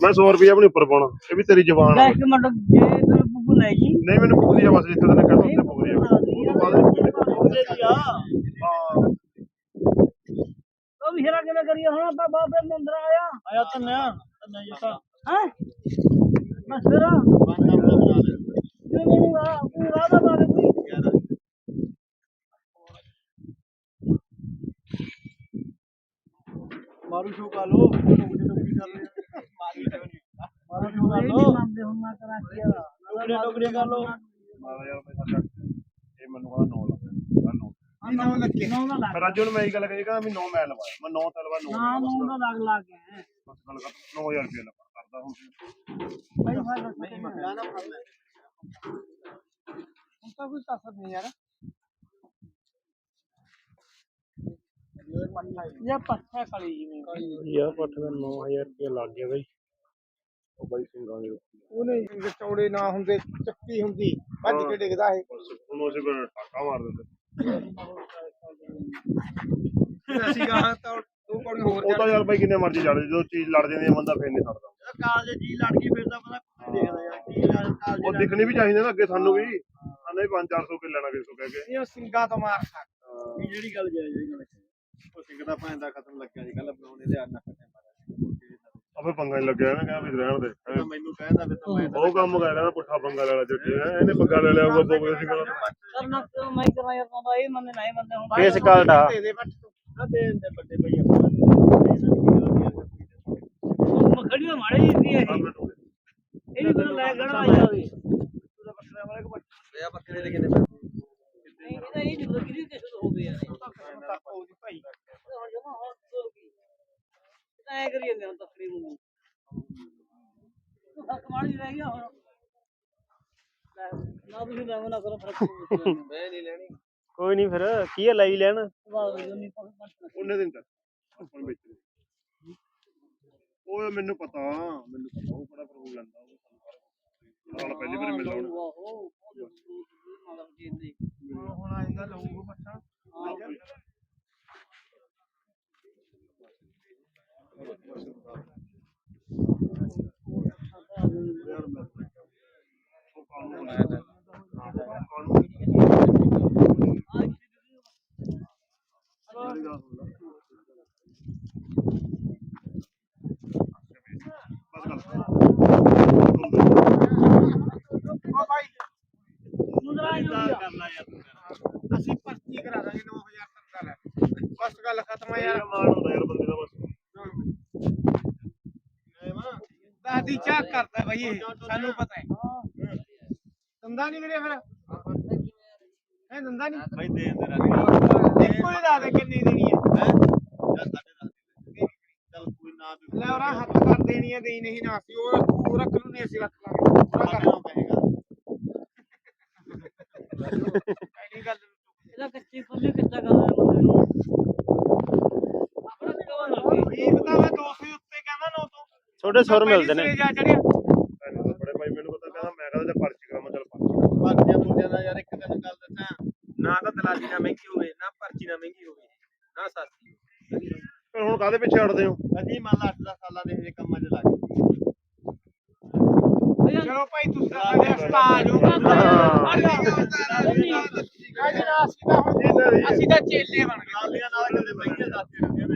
ਮੈਂ 100 ਰੁਪਏ ਆਪਣੀ ਉੱਪਰ ਪਾਉਣਾ ਇਹ ਵੀ ਤੇਰੀ ਜ਼ਬਾਨ ਲੈ ਆ ਇੱਕ ਮਿੰਟ ਜੇ ਤੇਰੇ ਬੁੱਬੂ ਲੈ ਜੀ। ਨਹੀਂ ਮੈਨੂੰ ਪੁੱਛਦੀ ਆ ਬਸ ਜਿੱਥੇ ਤੈਨੂੰ ਕਹਿੰਦਾ ਉੱਥੇ ਪੁੱਛਦੀ ਆ ਉਹ ਤੋਂ ਬਾਅਦ ਨਹੀਂ ਪੁੱਛਦੀ। ਹਾਂ। ਉਹ ਵੀ ਹਿਰਾ ਕਿਵੇਂ ਕਰੀਏ ਹੁਣ ਆਪਾਂ ਬਾਬੇ ਮੰਦਰ ਆਇਆ। ਆਇਆ ਤਾਂ ਨਾ ਨਾ ਜਿਸਾ ਹੈ? ਬਸ ਫਿਰ ਕਿਵੇਂ ਨਹੀਂ ਆ? ਪੂਰਾ ਦਾ ਬਾਰੇ ਕੋਈ। ਮਾਰੂ ਸ਼ੋ ਕਾ ਲੋ ਟੋਕਰੀ ਟੋਕਰੀ ਕਰ ਲੈ ਮਾਰੂ ਸ਼ੋ ਕਾ ਲੋ ਨਹੀਂ ਮੰਨਦੇ ਹੁਣ ਮੈਂ ਕਰਾਂ ਕੀ ਆ ਟੋਕਰੀ ਟੋਕਰੀ ਕਰ ਲੋ ਮਾਰਾ ਯਾਰ ਮੈਂ ਸਾਡਾ ਇਹ ਮੈਨੂੰ ਕਹਿੰਦਾ 9 ਲੱਗਾ 9 ਨੌ ਲੱਗੇ ਨੌ ਦਾ ਲੱਗ ਮੈਂ ਰਾਜੂ ਨੂੰ ਮੈਂ ਇਹ ਗੱਲ ਕਹੀ ਕਹਿੰਦਾ ਵੀ 9 ਮੈਂ ਲਵਾਇਆ ਮੈਂ 9 ਤਲਵਾ 9 ਹਾਂ ਨੌ ਦਾ ਲੱਗ ਲੱਗ ਗਿਆ ਬਸ ਗੱਲ ਕਰ 9000 ਰੁਪਏ ਲਵਾ ਕਰਦਾ ਹੁਣ ਭਾਈ ਫਾਇਦਾ ਨਹੀਂ ਨਾ ਨਾ ਫੜ ਲੈ ਹੁਣ ਤਾਂ ਕੋਈ ਕਸਰ ਨਹੀਂ ਯਾਰ ਇਹ ਪੱਠਾ ਕਲੀ ਜਿਵੇਂ ਯਾਰ ਪੱਠ ਦਾ 9000 ਰੁਪਏ ਲੱਗ ਗਿਆ ਬਈ ਉਹ ਬਾਈ ਸਿੰਘਾਂ ਦੇ। ਉਹਨੇ ਜੇ ਚੌੜੇ ਨਾ ਹੁੰਦੇ ਚੱਕੀ ਹੁੰਦੀ ਭੱਜ ਕੇ ਡਿੱਗਦਾ ਇਹ। ਉਸੇ ਕੋਲ ਟਾਕਾ ਮਾਰ ਦਿੰਦੇ। ਅਸੀਂ ਗਾਹਾਂ ਤਾਂ ਦੋ ਪੌੜੀ ਹੋਰ ਉਹ ਤਾਂ ਯਾਰ ਬਾਈ ਕਿੰਨੇ ਮਰਜ਼ੀ ਲੜ ਜਦੋਂ ਚੀਜ਼ ਲੜ ਜਾਂਦੀ ਹੈ ਬੰਦਾ ਫੇਰ ਨਹੀਂ ਛੱਡਦਾ। ਕਾਲ ਦੇ ਜੀ ਲੜ ਗਈ ਫਿਰ ਤਾਂ ਪਤਾ ਕੁਝ ਦੇਖਦਾ ਯਾਰ ਕੀ ਨਾਲ ਕਾਲ ਉਹ ਦਿਖਣੀ ਵੀ ਚਾਹੀਦੀ ਨਾ ਅੱਗੇ ਸਾਨੂੰ ਵੀ। ਸਾਨੂੰ ਵੀ 5-400 ਕਿ ਲੈਣਾ ਕਿਸੇ ਕਹਿ ਕੇ। ਇਹ ਸਿੰਘਾਂ ਤੋਂ ਮਾਰ ਖਾ ਦੀ ਜਿਹੜੀ ਗੱਲ ਜਾਇਜ਼ ਜਿਹੜੀ ਗੱਲ ਉਹ ਸਿੰਘ ਦਾ ਭਾਂ ਦਾ ਖਤਮ ਲੱਗਿਆ ਜੀ ਕੱਲ ਬਣਾਉਣੇ ਦੇ ਖਤਮ ਆਪੇ ਪੰਗਾ ਨਹੀਂ ਲੱਗਿਆ ਨਾ ਕਹਿੰਦਾ ਵੀ ਰਹਿਣ ਦੇ। ਤਾਂ ਮੈਨੂੰ ਕਹਿੰਦਾ ਵੀ ਤਾਂ ਮੈਂ ਉਹ ਕੰਮ ਕਰ ਰਿਹਾ ਪੁੱਠਾ ਪੰਗਾ ਲੈ ਲਾ ਜੱਟੀ ਹੈ ਇਹਨੇ ਪੰਗਾ ਲੈ ਲਿਆ ਉਹ ਬੋਗੇ ਸੀ ਕੋਲ ਕਰਨਾ ਕਿਉਂ ਮੈਂ ਕਰਾਂ ਯਾਰ ਤਾਂ ਇਹ ਮੰਨੇ ਨਹੀਂ ਮੰਨੇ ਹੁਣ ਫੇਸ ਕਾਲ ਦਾ? ਦੇ ਦੇ ਪੱਟ ਤੋਂ। ਦੇ ਦੇ ਵੱਡੇ ਭਈ ਆਪਾਂ। ਮਖੜੀ ਦਾ ਮਾੜੇ ਜੀ ਇਹ। ਇਹ ਵੀ ਤਾਂ ਲੈ ਗਣਾ ਆਇਆ ਵੀ ਆ ਬੱਕਰੇ ਦੇ ਕਿੰਨੇ ਪੈਸੇ ਨਹੀਂ ਇਹਦਾ ਇਹ ਨਹੀਂ ਲੱਗੀ ਕਿਸੇ ਤੋਂ ਹੋਵੇ ਯਾਰ ਤੱਕ ਉਹਦੀ ਭਾਈ ਹੁਣ ਜਮਾ ਹੁਣ ਤੋਂ ਕੀ ਐ ਕਰੀ ਜਾਂਦੇ ਹੁਣ ਤਕਰੀ ਨੂੰ ਮਾੜੀ ਰਹਿ ਗਿਆ ਹੁਣ। ਲੈ, ਨਾ ਤੁਸੀਂ ਲੈ ਨਾ ਕਰੋ ਫ਼ਰਕ। ਮੈਂ ਨਹੀਂ ਲੈਣੀ। ਕੋਈ ਨਹੀਂ ਫਿਰ ਕੀ ਹੈ ਲਈ ਲੈਣ? ਵਾਹ ਪਤਾ ਉਹਨੇ ਦਿਨ ਤੱਕ ਹੁਣ ਵੇਚ ਦੇ ਉਹ ਮੈਨੂੰ ਪਤਾ ਮੈਨੂੰ ਪਤਾ ਉਹ ਬੜਾ ਪ੍ਰੋਬਲਮ ਲੈਂਦਾ ਉਹ। ਨਾਲ ਪਹਿਲੀ ਵਾਰ ਮਿਲਣਾ ਹੁਣ ਆਹੋ ਮਗਰ ਜੀਂਦੇ ਹੁਣ ਆਏਗਾ ਲਊਗਾ ਪੱਠਾ ਉਹ ਕਾਨੂੰਨ ਹੈ ਕਾਨੂੰਨ ਬਸ ਗੱਲ ਉਹ ਭਾਈ ਮੁੰਦਰਾ ਜੁੜਿਆ ਕਰਨਾ ਯਾਰ ਅਸੀਂ ਪਰਚੀ ਕਰਾ ਦਾਂਗੇ 9000 ਤੱਕ ਦਾ ਲੈ ਬਸ ਗੱਲ ਖਤਮ ਆ ਯਾਰ ਯਾਰ ਮਾਰ ਹੁੰਦਾ ਯਾਰ ਬੰਦੇ ਦਾ ਬਸ ਦਾਦੀ ਚਾਹ ਬਈ ਇਹ ਸਾਨੂੰ ਪਤਾ ਹੈ। ਦੰਦਾ ਨਹੀਂ ਵੀਰੇ ਫਿਰ। ਇਹ ਦੰਦਾ ਨਹੀਂ। ਭਾਈ ਦੇ ਦੇ ਰੱਖ ਇੱਕੋ ਹੀ ਦਾ ਦੇ ਕਿੰਨੀ ਦੇਣੀ ਹੈ। ਹੈ? ਜਾਂ ਸਾਡੇ ਦਾ ਚੱਲ ਕੋਈ ਨਾ ਲੈ ਉਹਰਾ ਹੱਥ ਕਰ ਦੇਣੀ ਹੈ ਦੇਈ ਨਹੀਂ ਨਾ ਅਸੀਂ। ਉਹ ਉਹ ਰੱਖ ਲੂ ਨਹੀਂ ਅਸੀਂ ਰੱਖ ਲਾਂਗੇ ਉਹਦਾ ਸਾਡੇ ਕਰ। ਨਾਲ ਪਏਗਾ ਪਹਿਲੀ ਗੱਲ ਇਹਦਾ ਕੱਚੀ ਫੁੱਲੀ ਕਿੱਦਾਂ ਕਰਦਾ ਬੰਦੇ ਨੂੰ? ਆਪਣਾ ਕਵਾ ਲੱਗੇ ਇਹ ਪਤਾ ਮੈਂ 200 ਉੱਤੇ ਕਹਿੰਦਾ ਨੋ ਤੋਂ ਛੋਟੇ ਸੁਰ ਮਿਲਦੇ ਨੇ ਜਾ ਚੜਿਆ ਮੈਨੂੰ ਤਾਂ ਬੜੇ ਭਾਈ ਮੈਨੂੰ ਪਤਾ ਕਹਿੰਦਾ ਮੈਂ ਕਹਿੰਦਾ ਤੇ ਪਰਚੀ ਕਰਾਵਾਂ ਚੱਲ ਪਰਚੀ ਬਾਕੀਆਂ ਮੁੰਡਿਆਂ ਦਾ ਦਿਨ ਗੱਲ ਦੱਸਾਂ ਨਾ ਤਾਂ ਦਲਾਲੀ ਨਾ ਮਹਿੰਗੀ ਹੋਵੇ ਨਾ ਪਰਚੀ ਨਾ ਮਹਿੰਗੀ ਹੋਵੇ ਨਾ ਸਸਤੀ ਫਿਰ ਹੁਣ ਕਾਹਦੇ ਪਿੱਛੇ ਹਟਦੇ ਹੋ? ਅਸੀਂ ਮੰਨ ਲਾ 8 ਸਾਲਾਂ ਦੇ ਇਹ ਕੰਮਾਂ 'ਚ ਲੱਗ ਗਏ। ਚਲੋ ਭਾਈ ਤੁਸੀਂ ਤਾਂ ਸਾਡੇ ਉਸਤਾਦ ਹੋ। ਅਸੀਂ ਤਾਂ ਚੇਲੇ ਬਣ ਗਏ। ਨਾਲ ਕਦੇ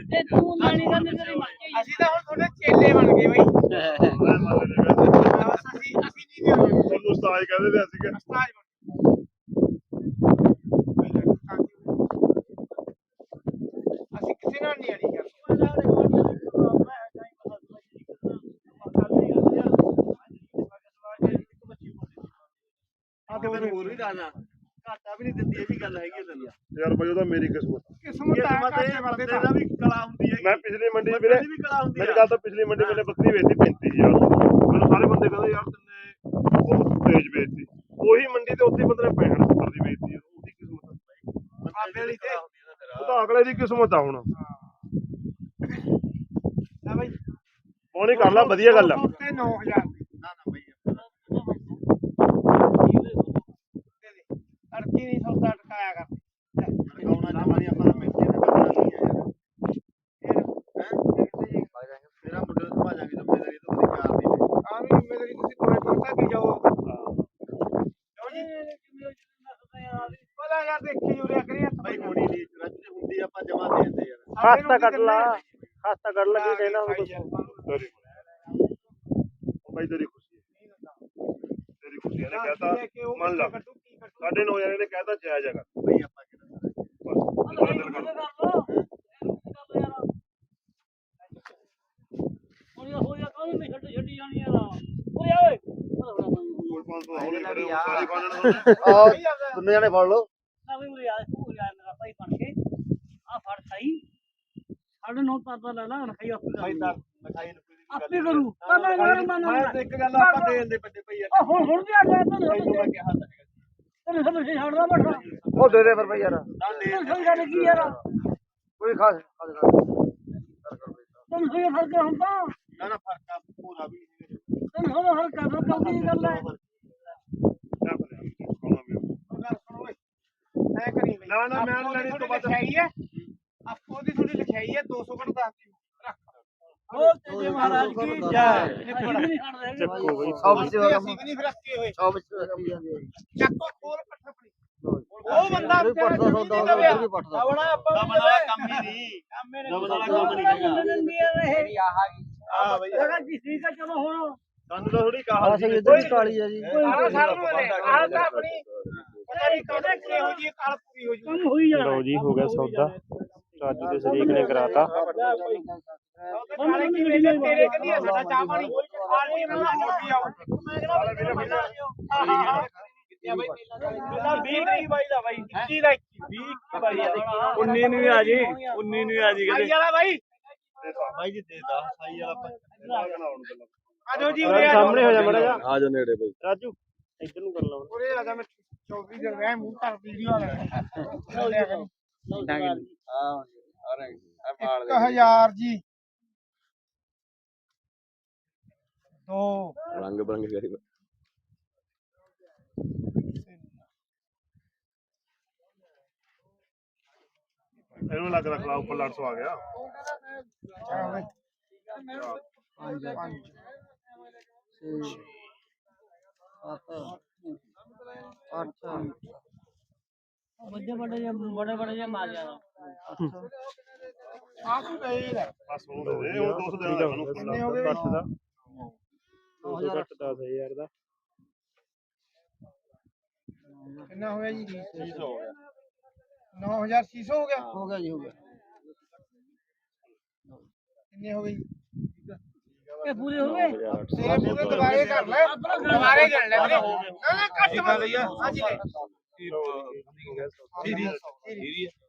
ਤੇ ਤੂੰ ਲੈਣੀ ਕਰਨੀ ਤੇਰੀ ਮਰਜ਼ੀ ਅਸੀਂ ਤਾਂ ਹੁਣ ਤੁਹਾਡੇ ਚੇਲੇ ਬਣ ਗਏ ਬਈ ਅਸੀਂ ਅਸੀਂ ਨਹੀਂ ਦੇ ਹੋਏ ਤੁਹਾਨੂੰ ਉਸਤਾਦ ਕਹਿੰਦੇ ਤੇ ਅਸੀਂ ਕਿ ਉਸਤਾਦ ਬਣ ਅਸੀਂ ਕਿਸੇ ਨਾਲ ਨਹੀਂ ਅੜੀ ਕਰਦੇ ਆ ਤੇ ਮੈਨੂੰ ਹੋਰ ਵੀ ਦੱਸਦਾ। ਘਾਟਾ ਵੀ ਨਹੀਂ ਦਿੰਦੀ ਇਹ ਵੀ ਗੱਲ ਹੈਗੀ ਹੈ ਤੈਨੂੰ। ਯਾਰ ਬਾਈ ਉਹਦਾ ਮੇਰੀ ਕਿਸਮਤ ਆ। ਕਿਸਮਤ ਇਹ ਆ ਮਤ ਘਾਟੇ ਇਹ ਵਾਲੇ ਬੰਦੇ ਦਾ ਦਾ ਵੀ ਕਲਾ ਹੁੰਦੀ ਹੈ ਮੈਂ ਪਿਛਲੀ ਮੰਡੀ 'ਚ ਵੀਰੇ ਵੀ ਕਲਾ ਹੁੰਦੀ ਮੇਰੀ ਹੈ ਗੱਲ ਤਾਂ ਪਿਛਲੀ ਮੰਡੀ ਵੇਲੇ ਬੱਕਰੀ ਵੇਚੀ 35000 ਮੈਨੂੰ ਸਾਰੇ ਬੰਦੇ ਕਹਿੰਦੇ ਯਾਰ ਤੈਨੇ ਬਹੁਤ ਤੇਜ਼ ਵੇਚਤੀ। ਉਹੀ ਮੰਡੀ ਤੇ ਉੱਥੇ ਬੰਦੇ ਨੇ 65 70 ਦੀ ਵੇਚਤੀ ਆ। ਉਹਦੀ ਕਿਸਮਤ ਆ। ਬਾਬੇ ਵਾਲੀ ਤੇ। ਉਹ ਤਾਂ ਅਗਲੇ ਦੀ ਕਿਸਮਤ ਆ ਹੁਣ। ਲੈ ਬਈ। ਪੌਣੀ ਕਰ ਲਾ ਵਧੀਆ ਗੱਲ ਆ। ਉੱਤੇ 9000 ਮਿੱਟੀ ਦੀ ਸੌਦਾ ਟਕਾਇਆ ਕਰ ਟਕਾਉਣਾ ਜਮਾਨੀ ਆਪਾਂ ਨੂੰ ਮਿੱਟੀ ਦਾ ਕਰਨਾ ਨਹੀਂ ਹੈ ਯਾਰ ਫਿਰ ਹੈ? ਤੇਰਾ ਮੁੰਡੇ ਨੂੰ ਭਾ ਜਾਗੇ ਜ਼ਿੰਮੇਵਾਰੀ ਤੋਂ ਤੁਸੀਂ ਚਾਰ ਦੀ ਆ ਵੀ ਜ਼ਿੰਮੇਵਾਰੀ ਤੁਸੀਂ ਕੋਲੇ ਪਰਤਾ ਕੀ ਜਾਓ। ਲਓ ਜੀ। ਪਹਿਲਾਂ ਯਾਰ ਦੇਖੀ ਜੁਰਿਆ ਕਰੀ ਹੱਥ ਭਾਈ ਹੋਣੀ ਨਹੀਂ ਰੱਜ ਤੇ ਹੁੰਦੀ ਆਪਾਂ ਜਮਾ ਦੇ ਦਿੰਦੇ ਯਾਰ। ਖਾਸਤਾ ਕੱਢ ਲਾ ਖਾਸਤਾ ਕੱਢ ਲੱਗੀ ਕਹਿੰਦਾ ਹੁਣ ਕੁਝ ਉਹ ਭਾਈ ਤੇਰੀ ਖੁਸ਼ੀ ਹੈ। ਤੇਰੀ ਖੁਸ਼ੀ ਹੈ ਨੇ ਕਹਤਾ ਮੰਨ ਲਾ। ਆ। ਦੁਨੀਆ ਜਾਣੇ ਫੜ ਲਓ। ਆ ਵੀ ਉਰੇ ਆ ਉਰੇ ਆ ਮੇਰਾ ਭਾਈ ਬਣ ਕੇ ਆ ਫੜ ਖਾਈ। ਸਾਡੇ ਨੌ ਪਾਤਾ ਲੈ ਲਾ ਖਾਈ ਆਪੇ ਕਰ ਆਪੇ ਕਰੂ ਮੈਂ ਮੈਂ ਮੈਂ ਮੈਂ ਇੱਕ ਗੱਲ ਆਪਾਂ ਦੇਣ ਦੇ ਬੱਚੇ ਪਈ ਆ। ਹੁਣ ਹੁਣ ਵੀ ਆ ਗਿਆ ਤੈਨੂੰ ਕਿਹਾ ਤਾਂ ਤੈਨੂੰ ਸਮਝ ਨਹੀਂ ਛੱਡਦਾ ਬੈਠਾ ਉਹ ਦੇ ਦੇ ਫਿਰ ਬਈ ਯਾਰ। ਤੈਨੂੰ ਸਮਝ ਆ ਕੀ ਯਾਰ। ਕੋਈ ਖਾਸ ਖਾਸ। ਤੈਨੂੰ ਸਮਝ ਫ਼ਰਕ ਤਾਂ ਨਾ ਨਾ ਫ਼ਰਕ ਆ ਪੂਰਾ ਵੀ ਤੈਨੂੰ ਸਮਝ ਫ਼ਰਕ ਆ ਫਿਰ ਕੌਣ ਦੀ ਗੱਲ ਹੈ। ਨਾ, ਨਾ, ਮੈਂ ਲੈਣੀ, ਤੋਂ ਬਾਅਦ- ਲਿਖਾਈ ਹੈ। ਆਪੋ ਦੀ ਥੋੜੀ ਲਿਖਾਈ ਹੈ 200 ਘੜ ਮਹਾਰਾਜ ਕੀ ਜੈ ਚੱਕੋ ਬਈ ਨਹੀਂ ਫਿਰ ਹੋਏ ਰੱਖੀ ਜਾਂਦੀ ਹੈ ਚੱਕੋ ਖੋਲ ਪੱਠਾ ਪੜੀ ਉਹ ਬੰਦਾ ਵੀ ਵਿਚਾਰਾ ਪੱਟਦਾ ਜ਼ਮੀਨ ਸੌਦਾ ਤੇ ਉਹ ਵੀ ਪੱਟਦਾ ਆਵਣਾ ਆਪਾਂ ਦਮ ਵਾਲਾ ਕੰਮ ਹੀ ਨਹੀਂ। ਕੰਮੇ ਨੇ ਦਮ ਵਾਲਾ ਕੰਮ ਨਹੀਂ ਹੈਗਾ ਮੇਰੀ ਆਹ ਗਈ ਆ ਬਈ। ਜਗਾ ਕਿਸੇ ਦਾ ਚਲੋ ਹੁਣ ਸਾਨੂੰ ਤਾਂ ਥੋੜੀ ਆ ਕਹਾ ਸਹੀ ਇਧਰ ਵੀ ਕਾਲੀ ਆ ਜੀ। ਆਹ ਸਾਰ ਨੂੰ ਲੈ ਆਹ ਤਾਂ ਆਪਣੀ ਪਤਾ ਨਹੀਂ ਕਦੇ ਕਿਹੋ ਜੀ ਕਾਲ ਪੂਰੀ ਹੋ ਜੂ। ਕੰਮ ਹੋਈ ਜਾਣਾ। ਲਓ ਜੀ ਹੋ ਗਿਆ ਸੌਦਾ। ਰਾਜੂ ਦੇ ਸ਼ਰੀਕ ਨੇ ਕਰਾਤਾ। ਕਾਲੇ ਕੀ ਵੇਲੇ ਤੇਰੇ ਕਦੀ ਹੈ ਸਾਡਾ ਚਾਹ ਪਾਣੀ। ਪਾਣੀ ਨਾਲ ਮੋਟੀ ਆਉ ਮੈਂ ਕਹਿੰਦਾ ਵੀਰੇ ਪਹਿਲਾਂ ਹਾਂ ਹਾਂ ਕਿੱਥੇ ਬਾਈ? ਪਹਿਲਾਂ 20 ਨਹੀਂ ਬਾਈ ਦਾ ਬਾਈ 21 ਦਾ 20 ਬਾਈ ਦਾ। 19 ਨੂੰ ਆ ਜੀ 19 ਨੂੰ ਆ ਜੀ ਆਈ ਵਾਲਾ ਬਾਈ। ਭਾਈ ਜੀ ਦੇਦਾ ਸਾਈ ਵਾਲਾ ਆਜੋ ਜੀ ਉਰੇ ਆਜੋ। ਸਾਹਮਣੇ ਹੋ ਜਾ ਮੜਾ ਜਾ। ਆ ਜਾ ਨੇੜੇ ਬਈ। ਰਾਜੂ ਇੱਧਰ ਨੂੰ ਕਰ ਲਾ ਉਰੇ ਆ ਜਾ ਮੈਂ 24 ਦਿਨ ਰਹਿ ਮੂੰਹ ਕਰ ਵੀਡੀਓ ਆ ਆ ਆ ਰਹੇ। ਆ ਪਾਲ ਦੇ। 1000 ਜੀ। ਦੋ ਰੰਗ ਬਰੰਗ ਕਰੀ ਇਹਨੂੰ ਲੱਗ ਰੱਖ ਲਾ ਉੱਪਰ ਲੜਸੋ ਆ ਗਿਆ ਪੰਜ ਪੰਜ ਵੱਡੇ ਵੱਡੇ ਜੇ ਬੜੇ ਬੜੇ ਜੇ ਮਾਰ ਜਾਣਾ ਆ ਤੂੰ ਗਈ ਲੈ ਬਸ ਉਹ ਦੇ ਦੇ, ਉਹ 200 ਦੇਣਾ ਮੈਨੂੰ ਕਿੰਨੇ ਹੋ ਗਏ ਘੱਟ ਦਾ 200 ਘੱਟ 10000 ਦਾ। ਕਿੰਨਾ ਹੋ ਗਿਆ ਜੀ? 9600 ਹੋ ਗਿਆ। ਹੋ ਗਿਆ? ਜੀ ਹੋ ਗਿਆ। ਕਿੰਨੇ ਹੋ ਗਏ ਜੀ? ਇਹ ਪੂਰੇ ਹੋ ਗਏ? ਤੇਰੇ ਪੂਰੇ ਦੁਬਾਰੇ ਕਰ ਲੈ। ਦੁਬਾਰੇ ਕਰ ਲੈ ਵੀਰੇ। ਨਾ ਨਾ ਕੱਟ ਮਾ ਹਾਂਜੀ ਲੈ। ਠੀਕ ਹੈ